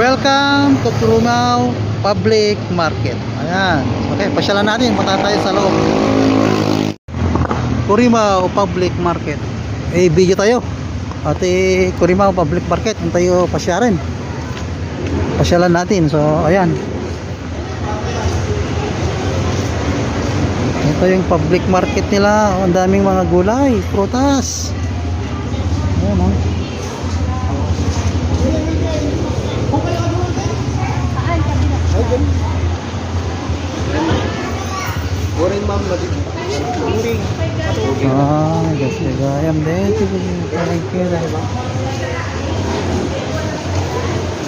Welcome to Kurumao Public Market. Ayan. Okay, pasyalan natin. Punta tayo sa loob. Kurimao Public Market. Eh, video tayo. At eh, Kurimao Public Market. Tayo pasyarin. Pasyalan natin. So, ayan. Ito yung public market nila. Ang daming mga gulay, prutas. Ayan, oh. Boring ma'am, lagi. Boring. Ah, gas ayam deh itu paling kira.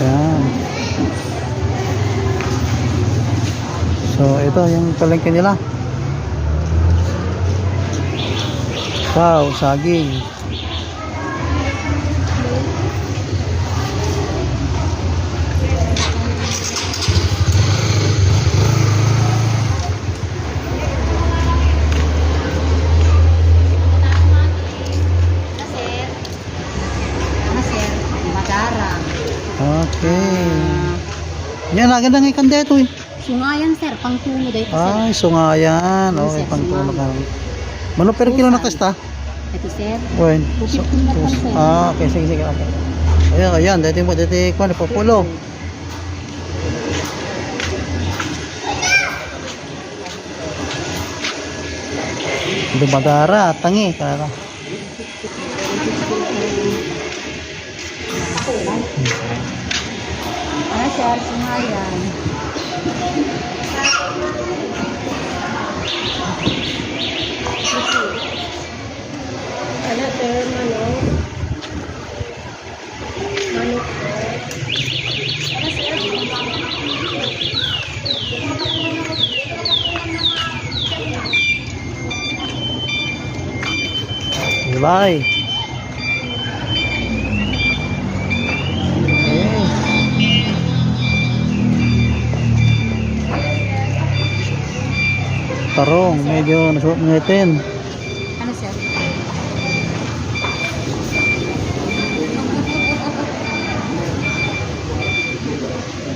Yan. So, ito yung palengke nila. Wow, saging. Yan, agad ang ikan dito eh. Sungayan sir, pangtuno dahil sir. Ay, sungayan. Ano, Okay, sir, pang tulog ka. Mano per kilo na kasta? Ito sir. Bueno. Sir. ah, okay, sige, sige. Okay. Ayan, ayan. Dito mo, dito ko, napapulo. Dumadara, tangi. Kaya Sunghayan. Ano ito, manok? Manok ko. Bye. Tarong, medyo nasuot ngitin. Ano sir?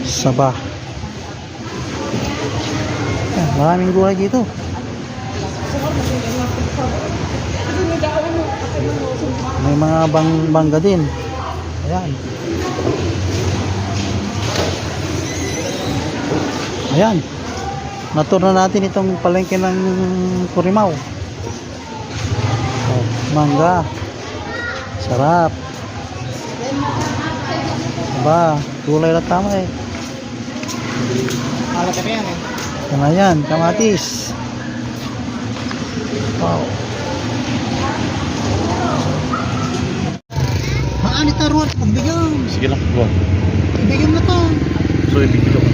Saba. Ah, maraming gulay dito. May mga bang bangga din. Ayan. Ayan. Natur na natin itong palengke ng Kurimao. Oh, mangga. Sarap. Aba, gulay na tama eh. Alat ka yan eh. Ano yan? Kamatis. Wow. Haan ito ruwan. Pagbigyan. Sige lang, go. Pagbigyan na to. So, ibigil ko.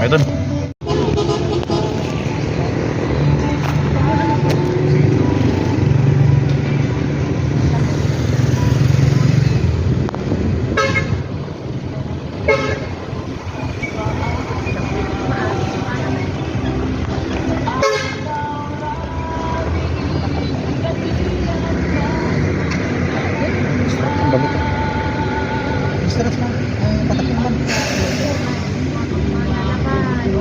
Ayo.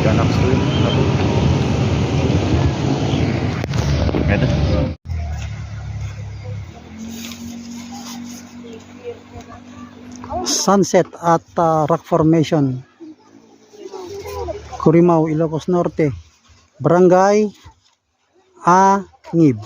Ganak ko yun. Nato. Ito. Sunset at uh, Rock Formation. Curimao, Ilocos Norte. Barangay Angib.